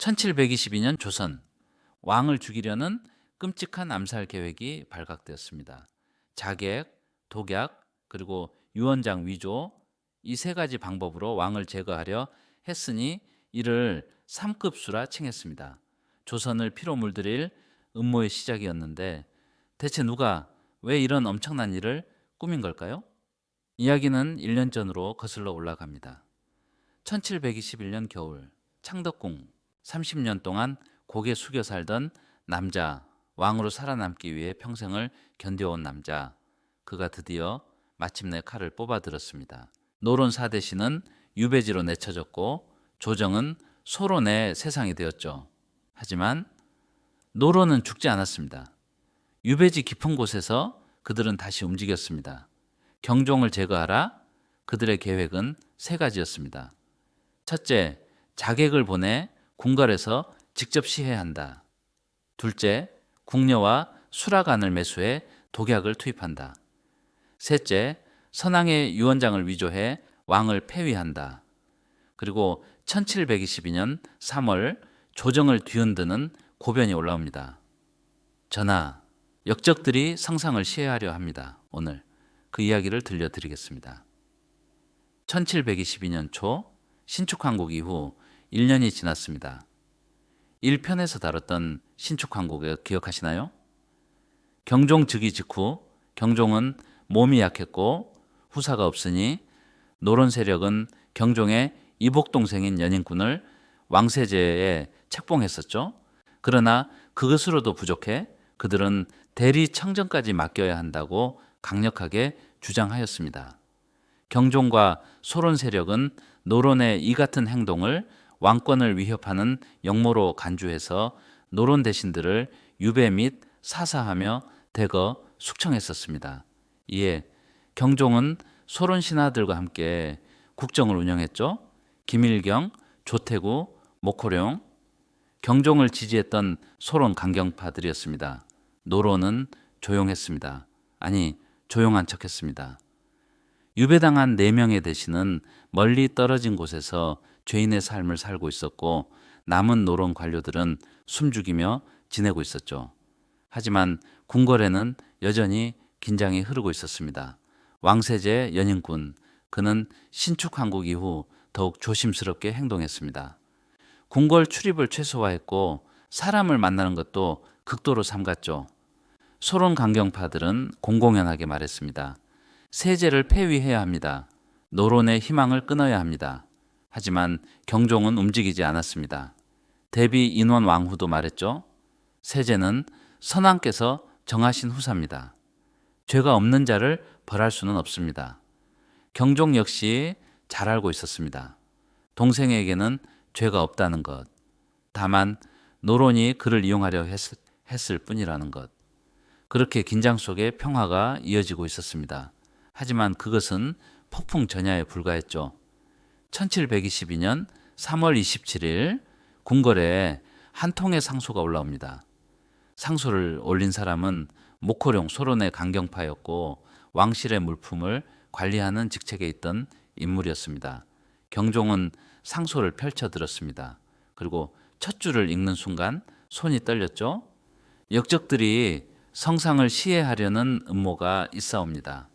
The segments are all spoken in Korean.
1722년 조선 왕을 죽이려는 끔찍한 암살 계획이 발각되었습니다. 자객, 독약, 그리고 유언장 위조 이 세 가지 방법으로 왕을 제거하려 했으니 이를 삼급수라 칭했습니다. 조선을 피로 물들일 음모의 시작이었는데 대체 누가 왜 이런 엄청난 일을 꾸민 걸까요? 이야기는 1년 전으로 거슬러 올라갑니다. 1721년 겨울 창덕궁 30년 동안 고개 숙여 살던 남자 왕으로 살아남기 위해 평생을 견뎌온 남자 그가 드디어 마침내 칼을 뽑아들었습니다. 노론 사대신은 유배지로 내쳐졌고 조정은 소론의 세상이 되었죠. 하지만 노론은 죽지 않았습니다. 유배지 깊은 곳에서 그들은 다시 움직였습니다. 경종을 제거하라 그들의 계획은 세 가지였습니다. 첫째, 자객을 보내 궁궐에서 직접 시해한다. 둘째, 궁녀와 수라간을 매수해 독약을 투입한다. 셋째, 선왕의 유언장을 위조해 왕을 폐위한다. 그리고 1722년 3월 조정을 뒤흔드는 고변이 올라옵니다. 전하, 역적들이 성상을 시해하려 합니다. 오늘 그 이야기를 들려드리겠습니다. 1722년 초 신축왕국 이후 1년이 지났습니다. 1편에서 다뤘던 신축왕국을 기억하시나요? 경종 즉위 직후 경종은 몸이 약했고 후사가 없으니 노론 세력은 경종의 이복 동생인 연인군을 왕세제에 책봉했었죠. 그러나 그것으로도 부족해 그들은 대리 청정까지 맡겨야 한다고 강력하게 주장하였습니다. 경종과 소론 세력은 노론의 이 같은 행동을 왕권을 위협하는 역모로 간주해서 노론 대신들을 유배 및 사사하며 대거 숙청했었습니다. 이에 경종은 소론 신하들과 함께 국정을 운영했죠. 김일경, 조태구, 목호룡, 경종을 지지했던 소론 강경파들이었습니다. 노론은 조용했습니다. 아니, 조용한 척했습니다. 유배당한 네 명의 대신은 멀리 떨어진 곳에서 죄인의 삶을 살고 있었고 남은 노론 관료들은 숨죽이며 지내고 있었죠. 하지만 궁궐에는 여전히 긴장이 흐르고 있었습니다. 왕세제 연인군 그는 신축 한국 이후 더욱 조심스럽게 행동했습니다. 궁궐 출입을 최소화했고 사람을 만나는 것도 극도로 삼갔죠. 소론 강경파들은 공공연하게 말했습니다. 세제를 폐위해야 합니다. 노론의 희망을 끊어야 합니다. 하지만 경종은 움직이지 않았습니다. 대비 인원 왕후도 말했죠. 세제는 선왕께서 정하신 후사입니다. 죄가 없는 자를 벌할 수는 없습니다. 경종 역시 잘 알고 있었습니다. 동생에게는 죄가 없다는 것. 다만 노론이 그를 이용하려 했을, 했을 뿐이라는 것. 그렇게 긴장 속에 평화가 이어지고 있었습니다. 하지만 그것은 폭풍 전야에 불과했죠. 1722년 3월 27일 궁궐에 한 통의 상소가 올라옵니다. 상소를 올린 사람은 목호룡 소론의 강경파였고 왕실의 물품을 관리하는 직책에 있던 인물이었습니다. 경종은 상소를 펼쳐 들었습니다. 그리고 첫 줄을 읽는 순간 손이 떨렸죠. 역적들이 성상을 시해하려는 음모가 있사옵니다.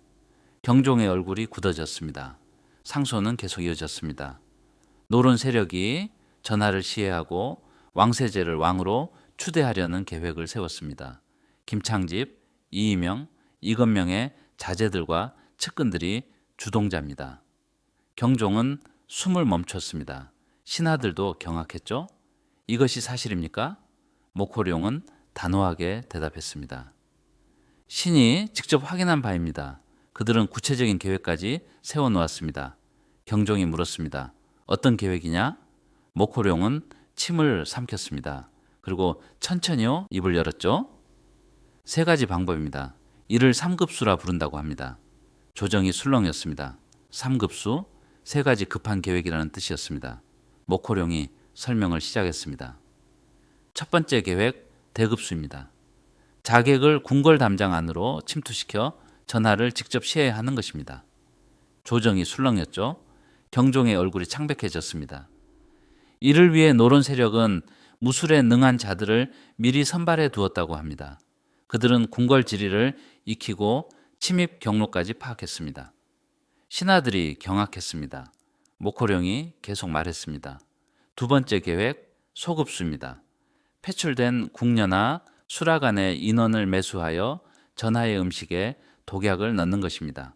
경종의 얼굴이 굳어졌습니다. 상소는 계속 이어졌습니다. 노론 세력이 전하를 시해하고 왕세제를 왕으로 추대하려는 계획을 세웠습니다. 김창집, 이희명, 이건명의 자제들과 측근들이 주동자입니다. 경종은 숨을 멈췄습니다. 신하들도 경악했죠? 이것이 사실입니까? 목호룡은 단호하게 대답했습니다. 신이 직접 확인한 바입니다. 그들은 구체적인 계획까지 세워놓았습니다. 경종이 물었습니다. 어떤 계획이냐? 목호룡은 침을 삼켰습니다. 그리고 천천히요 입을 열었죠. 세 가지 방법입니다. 이를 삼급수라 부른다고 합니다. 조정이 술렁이었습니다. 삼급수, 세 가지 급한 계획이라는 뜻이었습니다. 목호룡이 설명을 시작했습니다. 첫 번째 계획, 대급수입니다. 자객을 궁궐 담장 안으로 침투시켜 전하를 직접 시해하는 것입니다. 조정이 술렁였죠. 경종의 얼굴이 창백해졌습니다. 이를 위해 노론 세력은 무술에 능한 자들을 미리 선발해 두었다고 합니다. 그들은 궁궐 지리를 익히고 침입 경로까지 파악했습니다. 신하들이 경악했습니다. 목호령이 계속 말했습니다. 두 번째 계획, 소급수입니다. 폐출된 궁녀나 수라간의 인원을 매수하여 전하의 음식에 독약을 넣는 것입니다.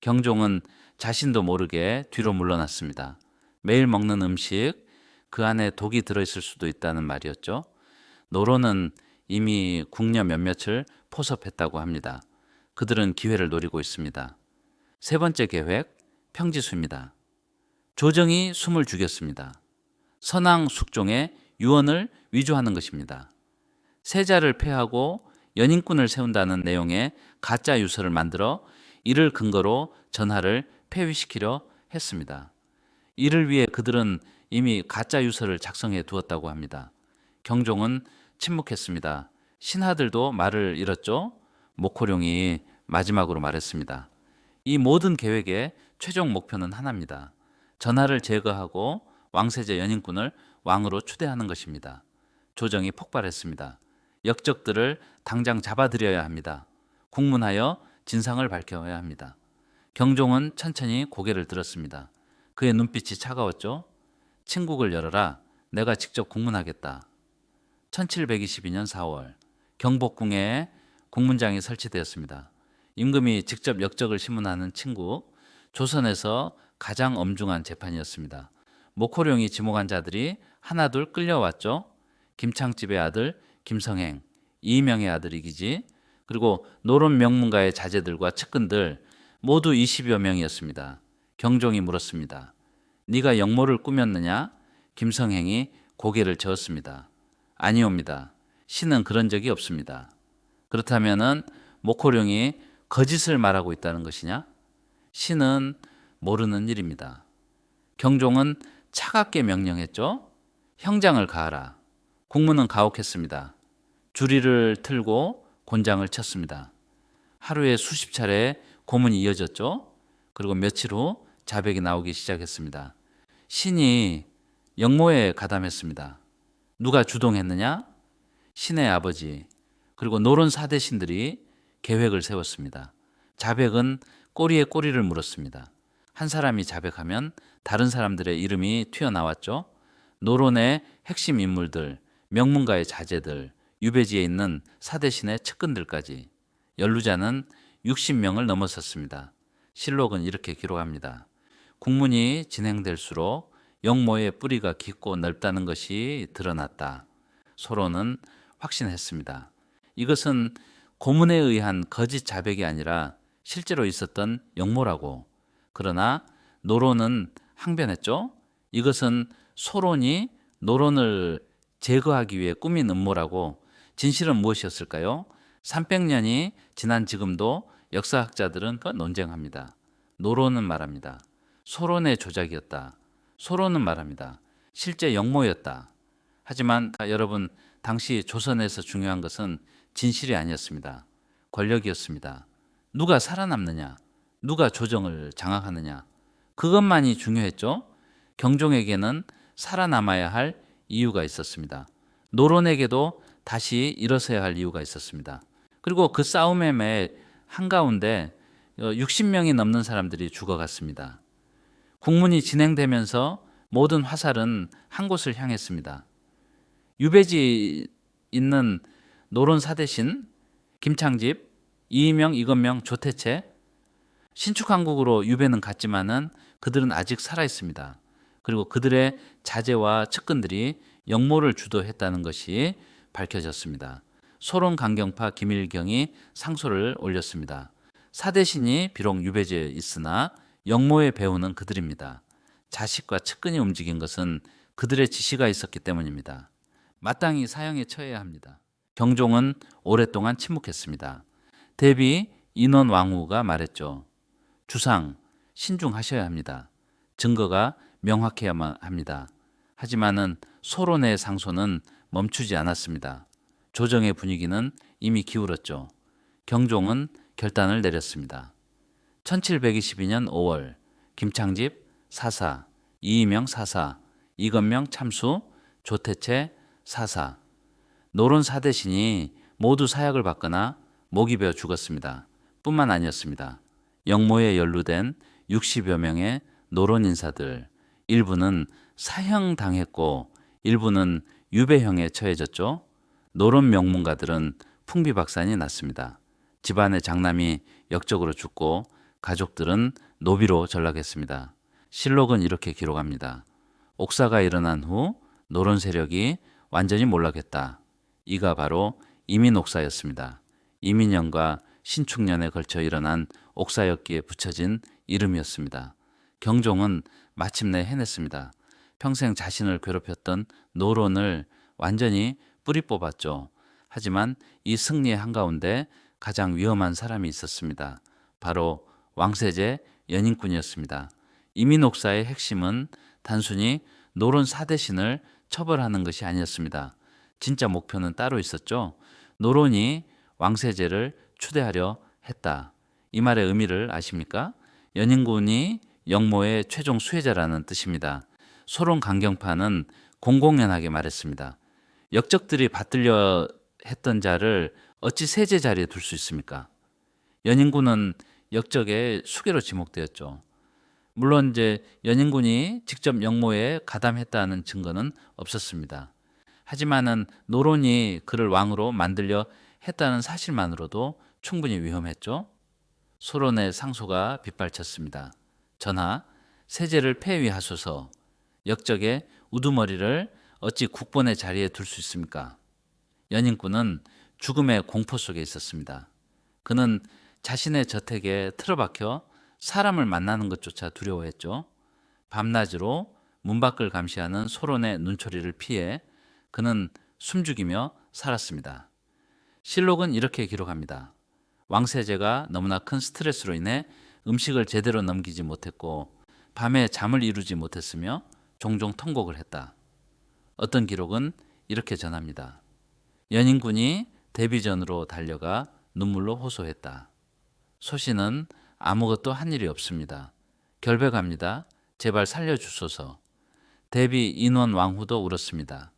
경종은 자신도 모르게 뒤로 물러났습니다. 매일 먹는 음식, 그 안에 독이 들어있을 수도 있다는 말이었죠. 노로는 이미 궁녀 몇몇을 포섭했다고 합니다. 그들은 기회를 노리고 있습니다. 세 번째 계획, 평지수입니다. 조정이 숨을 죽였습니다. 선왕 숙종의 유언을 위조하는 것입니다. 세자를 폐하고 연인꾼을 세운다는 내용의 가짜 유서를 만들어 이를 근거로 전하를 폐위시키려 했습니다. 이를 위해 그들은 이미 가짜 유서를 작성해 두었다고 합니다. 경종은 침묵했습니다. 신하들도 말을 잃었죠. 목호룡이 마지막으로 말했습니다. 이 모든 계획의 최종 목표는 하나입니다. 전하를 제거하고 왕세제 연인군을 왕으로 추대하는 것입니다. 조정이 폭발했습니다. 역적들을 당장 잡아들여야 합니다. 국문하여 진상을 밝혀야 합니다. 경종은 천천히 고개를 들었습니다. 그의 눈빛이 차가웠죠. 친국을 열어라. 내가 직접 국문하겠다. 1722년 4월 경복궁에 국문장이 설치되었습니다. 임금이 직접 역적을 신문하는 친국 조선에서 가장 엄중한 재판이었습니다. 목호룡이 지목한 자들이 하나둘 끌려왔죠. 김창집의 아들 김성행, 이명의 아들 이기지, 그리고 노론 명문가의 자제들과 측근들 모두 20여 명이었습니다. 경종이 물었습니다. 네가 역모를 꾸몄느냐? 김성행이 고개를 저었습니다. 아니옵니다. 신은 그런 적이 없습니다. 그렇다면은 목호룡이 거짓을 말하고 있다는 것이냐? 신은 모르는 일입니다. 경종은 차갑게 명령했죠. 형장을 가하라. 국문은 가혹했습니다. 주리를 틀고 곤장을 쳤습니다. 하루에 수십 차례 고문이 이어졌죠. 그리고 며칠 후 자백이 나오기 시작했습니다. 신이 영모에 가담했습니다. 누가 주동했느냐? 신의 아버지 그리고 노론 사대신들이 계획을 세웠습니다. 자백은 꼬리에 꼬리를 물었습니다. 한 사람이 자백하면 다른 사람들의 이름이 튀어나왔죠. 노론의 핵심 인물들, 명문가의 자제들, 유배지에 있는 사대신의 측근들까지 연루자는 60명을 넘어섰습니다. 실록은 이렇게 기록합니다. 국문이 진행될수록 영모의 뿌리가 깊고 넓다는 것이 드러났다. 소로는 확신했습니다. 이것은 고문에 의한 거짓 자백이 아니라 실제로 있었던 영모라고. 그러나 노론은 항변했죠. 이것은 소론이 노론을 제거하기 위해 꾸민 음모라고. 진실은 무엇이었을까요? 300년이 지난 지금도 역사학자들은 논쟁합니다. 노론은 말합니다. 소론의 조작이었다. 소론은 말합니다. 실제 영모였다. 하지만 여러분, 당시 조선에서 중요한 것은 진실이 아니었습니다. 권력이었습니다. 누가 살아남느냐? 누가 조정을 장악하느냐? 그것만이 중요했죠. 경종에게는 살아남아야 할 이유가 있었습니다. 노론에게도 다시 일어서야 할 이유가 있었습니다. 그리고 그 싸움의 매 한가운데 60명이 넘는 사람들이 죽어갔습니다. 국문이 진행되면서 모든 화살은 한 곳을 향했습니다. 유배지 있는 노론 사대신 김창집, 이의명, 이건명, 조태채 신축한국으로 유배는 갔지만은 그들은 아직 살아 있습니다. 그리고 그들의 자제와 측근들이 역모를 주도했다는 것이 밝혀졌습니다. 소론 강경파 김일경이 상소를 올렸습니다. 사대신이 비록 유배지에 있으나 역모의 배우는 그들입니다. 자식과 측근이 움직인 것은 그들의 지시가 있었기 때문입니다. 마땅히 사형에 처해야 합니다. 경종은 오랫동안 침묵했습니다. 대비 인원 왕후가 말했죠. 주상, 신중하셔야 합니다. 증거가 명확해야만 합니다. 하지만은 소론의 상소는 멈추지 않았습니다. 조정의 분위기는 이미 기울었죠. 경종은 결단을 내렸습니다. 1722년 5월 김창집 사사, 이의명 사사, 이건명 참수, 조태채 사사, 노론 사대신이 모두 사약을 받거나 목이 베어 죽었습니다. 뿐만 아니었습니다. 영모에 연루된 60여 명의 노론 인사들 일부는 사형 당했고 일부는 유배형에 처해졌죠. 노론 명문가들은 풍비박산이 났습니다. 집안의 장남이 역적으로 죽고 가족들은 노비로 전락했습니다. 실록은 이렇게 기록합니다. 옥사가 일어난 후 노론 세력이 완전히 몰락했다. 이가 바로 이민 옥사였습니다. 이민년과 신축년에 걸쳐 일어난 옥사였기에 붙여진 이름이었습니다. 경종은 마침내 해냈습니다. 평생 자신을 괴롭혔던 노론을 완전히 뿌리 뽑았죠. 하지만 이 승리의 한가운데 가장 위험한 사람이 있었습니다. 바로 왕세제 연인꾼이었습니다. 이민옥사의 핵심은 단순히 노론 사대신을 처벌하는 것이 아니었습니다. 진짜 목표는 따로 있었죠. 노론이 왕세제를 추대하려 했다. 이 말의 의미를 아십니까? 연인군이 영모의 최종 수혜자라는 뜻입니다. 소론 강경파는 공공연하게 말했습니다. 역적들이 받들려 했던 자를 어찌 세제 자리에 둘 수 있습니까? 연인군은 역적의 수괴로 지목되었죠. 물론 이제 연인군이 직접 영모에 가담했다는 증거는 없었습니다. 하지만은 노론이 그를 왕으로 만들려 했다는 사실만으로도 충분히 위험했죠. 소론의 상소가 빗발쳤습니다. 전하, 세제를 폐위하소서. 역적의 우두머리를 어찌 국본의 자리에 둘 수 있습니까? 연인군은 죽음의 공포 속에 있었습니다. 그는 자신의 저택에 틀어박혀 사람을 만나는 것조차 두려워했죠. 밤낮으로 문 밖을 감시하는 소론의 눈초리를 피해 그는 숨죽이며 살았습니다. 실록은 이렇게 기록합니다. 왕세제가 너무나 큰 스트레스로 인해 음식을 제대로 넘기지 못했고 밤에 잠을 이루지 못했으며 종종 통곡을 했다. 어떤 기록은 이렇게 전합니다. 연인군이 데뷔전으로 달려가 눈물로 호소했다. 소신은 아무것도 한 일이 없습니다. 결백합니다. 제발 살려주소서. 대비 인원 왕후도 울었습니다.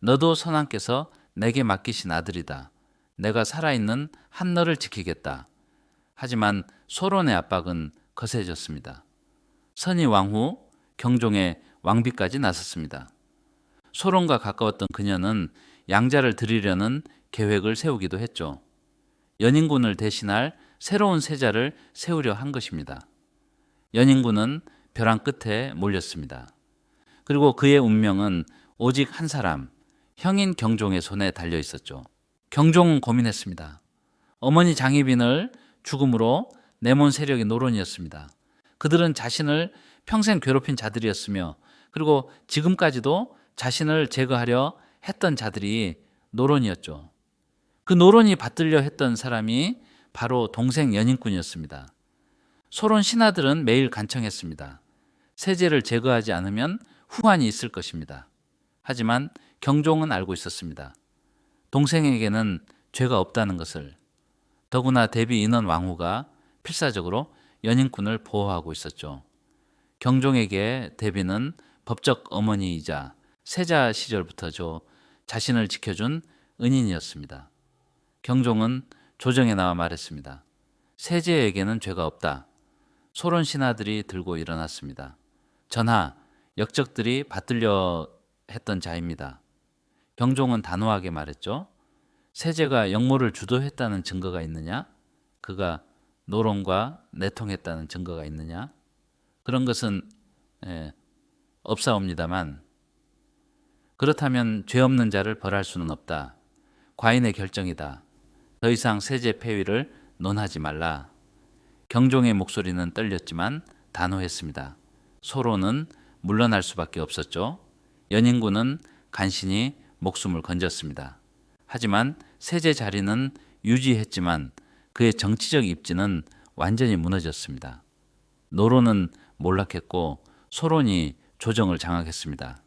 너도 선왕께서 내게 맡기신 아들이다. 내가 살아있는 한너를 지키겠다. 하지만 소론의 압박은 거세졌습니다. 선희 왕후 경종의 왕비까지 나섰습니다. 소론과 가까웠던 그녀는 양자를 드리려는 계획을 세우기도 했죠. 연인군을 대신할 새로운 세자를 세우려 한 것입니다. 연인군은 벼랑 끝에 몰렸습니다. 그리고 그의 운명은 오직 한 사람, 형인 경종의 손에 달려 있었죠. 경종은 고민했습니다. 어머니 장희빈을 죽음으로 내몬 세력이 노론이었습니다. 그들은 자신을 평생 괴롭힌 자들이었으며 그리고 지금까지도 자신을 제거하려 했던 자들이 노론이었죠. 그 노론이 받들려 했던 사람이 바로 동생 연인꾼이었습니다. 소론 신하들은 매일 간청했습니다. 세제를 제거하지 않으면 후환이 있을 것입니다. 하지만 경종은 알고 있었습니다. 동생에게는 죄가 없다는 것을 더구나 대비 인원 왕후가 필사적으로 연인꾼을 보호하고 있었죠. 경종에게 대비는 법적 어머니이자 세자 시절부터죠 자신을 지켜준 은인이었습니다. 경종은 조정에 나와 말했습니다. 세제에게는 죄가 없다. 소론 신하들이 들고 일어났습니다. 전하, 역적들이 받들려 했던 자입니다. 경종은 단호하게 말했죠. 세제가 역모를 주도했다는 증거가 있느냐? 그가 노론과 내통했다는 증거가 있느냐? 그런 것은 예, 없사옵니다만 그렇다면 죄 없는 자를 벌할 수는 없다. 과인의 결정이다. 더 이상 세제 폐위를 논하지 말라. 경종의 목소리는 떨렸지만 단호했습니다. 소로는 물러날 수밖에 없었죠. 연인군은 간신히 목숨을 건졌습니다. 하지만 세제 자리는 유지했지만 그의 정치적 입지는 완전히 무너졌습니다. 노로는 몰락했고 소론이 조정을 장악했습니다.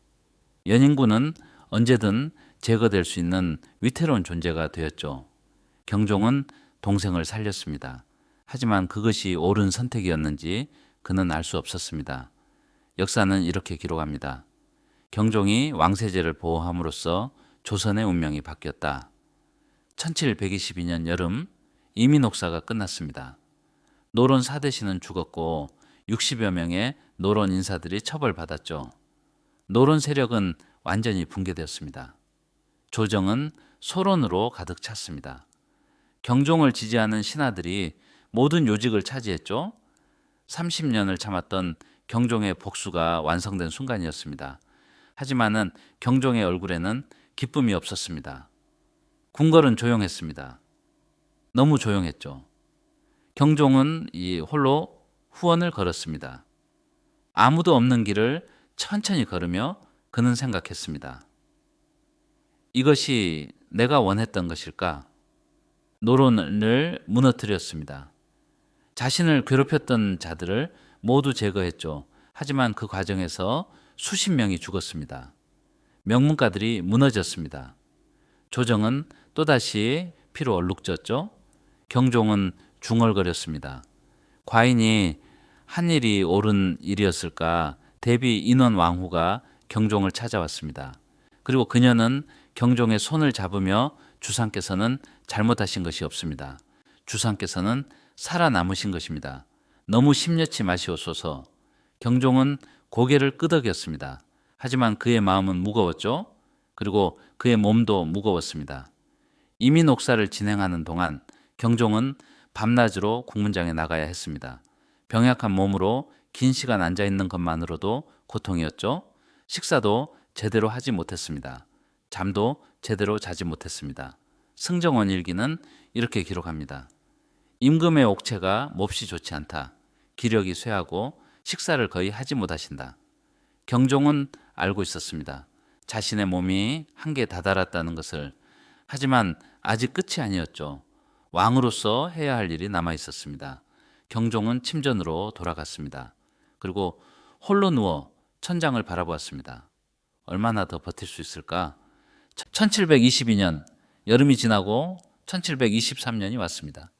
연인군은 언제든 제거될 수 있는 위태로운 존재가 되었죠. 경종은 동생을 살렸습니다. 하지만 그것이 옳은 선택이었는지 그는 알 수 없었습니다. 역사는 이렇게 기록합니다. 경종이 왕세제를 보호함으로써 조선의 운명이 바뀌었다. 1722년 여름 이민옥사가 끝났습니다. 노론 사대신은 죽었고 60여 명의 노론 인사들이 처벌받았죠. 노론 세력은 완전히 붕괴되었습니다. 조정은 소론으로 가득 찼습니다. 경종을 지지하는 신하들이 모든 요직을 차지했죠. 30년을 참았던 경종의 복수가 완성된 순간이었습니다. 하지만은 경종의 얼굴에는 기쁨이 없었습니다. 궁궐은 조용했습니다. 너무 조용했죠. 경종은 이 홀로 후원을 걸었습니다. 아무도 없는 길을 천천히 걸으며 그는 생각했습니다. 이것이 내가 원했던 것일까? 노론을 무너뜨렸습니다. 자신을 괴롭혔던 자들을 모두 제거했죠. 하지만 그 과정에서 수십 명이 죽었습니다. 명문가들이 무너졌습니다. 조정은 또다시 피로 얼룩졌죠. 경종은 중얼거렸습니다. 과인이 한 일이 옳은 일이었을까 대비 인원 왕후가 경종을 찾아왔습니다. 그리고 그녀는 경종의 손을 잡으며 주상께서는 잘못하신 것이 없습니다. 주상께서는 살아남으신 것입니다. 너무 심려치 마시옵소서. 경종은 고개를 끄덕였습니다. 하지만 그의 마음은 무거웠죠. 그리고 그의 몸도 무거웠습니다. 이민 옥사를 진행하는 동안 경종은 밤낮으로 국문장에 나가야 했습니다. 병약한 몸으로 긴 시간 앉아 있는 것만으로도 고통이었죠. 식사도 제대로 하지 못했습니다. 잠도 제대로 자지 못했습니다. 승정원 일기는 이렇게 기록합니다. 임금의 옥체가 몹시 좋지 않다. 기력이 쇠하고 식사를 거의 하지 못하신다. 경종은 알고 있었습니다. 자신의 몸이 한계에 다다랐다는 것을. 하지만 아직 끝이 아니었죠. 왕으로서 해야 할 일이 남아 있었습니다. 경종은 침전으로 돌아갔습니다. 그리고 홀로 누워 천장을 바라보았습니다. 얼마나 더 버틸 수 있을까? 1722년 여름이 지나고 1723년이 왔습니다.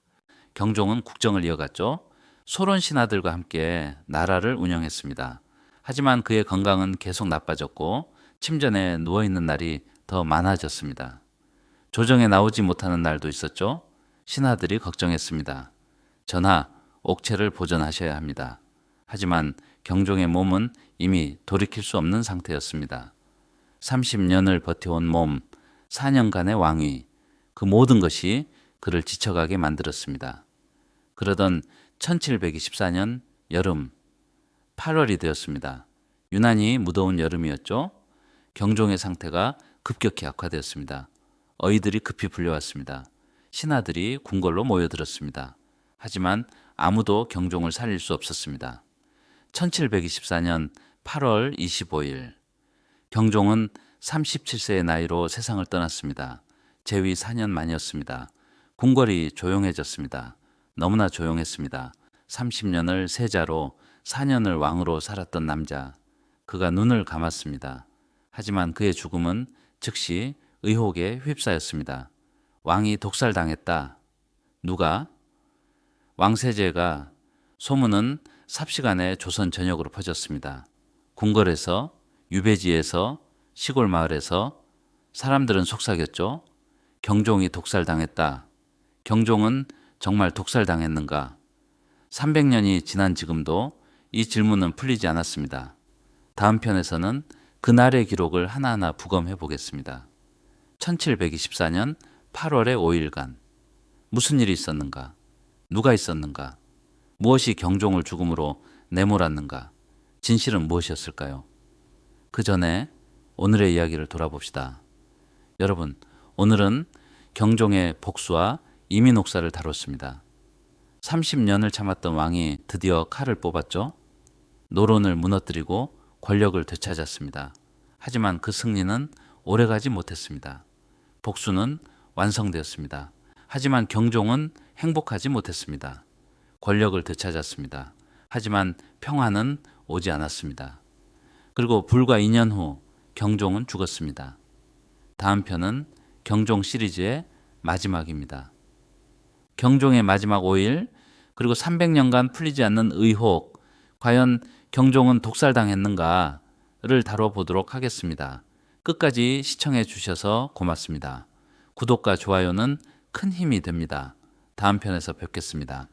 경종은 국정을 이어갔죠. 소론 신하들과 함께 나라를 운영했습니다. 하지만 그의 건강은 계속 나빠졌고 침전에 누워 있는 날이 더 많아졌습니다. 조정에 나오지 못하는 날도 있었죠. 신하들이 걱정했습니다. 전하, 옥체를 보존하셔야 합니다. 하지만 경종의 몸은 이미 돌이킬 수 없는 상태였습니다. 30년을 버텨온 몸, 4년간의 왕위, 그 모든 것이 그를 지쳐가게 만들었습니다. 그러던 1724년 여름 8월이 되었습니다. 유난히 무더운 여름이었죠. 경종의 상태가 급격히 악화되었습니다. 어이들이 급히 불려왔습니다. 신하들이 궁궐로 모여들었습니다. 하지만 아무도 경종을 살릴 수 없었습니다. 1724년 8월 25일 경종은 37세의 나이로 세상을 떠났습니다. 재위 4년 만이었습니다. 궁궐이 조용해졌습니다. 너무나 조용했습니다. 30년을 세자로 4년을 왕으로 살았던 남자. 그가 눈을 감았습니다. 하지만 그의 죽음은 즉시 의혹에 휩싸였습니다. 왕이 독살당했다. 누가? 왕세제가 소문은 삽시간에 조선 전역으로 퍼졌습니다. 궁궐에서, 유배지에서, 시골 마을에서 사람들은 속삭였죠. 경종이 독살당했다. 경종은 정말 독살당했는가? 300년이 지난 지금도 이 질문은 풀리지 않았습니다. 다음 편에서는 그날의 기록을 하나하나 부검해 보겠습니다. 1724년 8월의 5일간 무슨 일이 있었는가? 누가 있었는가? 무엇이 경종을 죽음으로 내몰았는가? 진실은 무엇이었을까요? 그 전에 오늘의 이야기를 돌아봅시다. 여러분, 오늘은 경종의 복수와 이민 옥사를 다뤘습니다. 30년을 참았던 왕이 드디어 칼을 뽑았죠. 노론을 무너뜨리고 권력을 되찾았습니다. 하지만 그 승리는 오래가지 못했습니다. 복수는 완성되었습니다. 하지만 경종은 행복하지 못했습니다. 권력을 되찾았습니다. 하지만 평화는 오지 않았습니다. 그리고 불과 2년 후 경종은 죽었습니다. 다음 편은 경종 시리즈의 마지막입니다. 경종의 마지막 5일, 그리고 300년간 풀리지 않는 의혹, 과연 경종은 독살당했는가를 다뤄보도록 하겠습니다. 끝까지 시청해 주셔서 고맙습니다. 구독과 좋아요는 큰 힘이 됩니다. 다음 편에서 뵙겠습니다.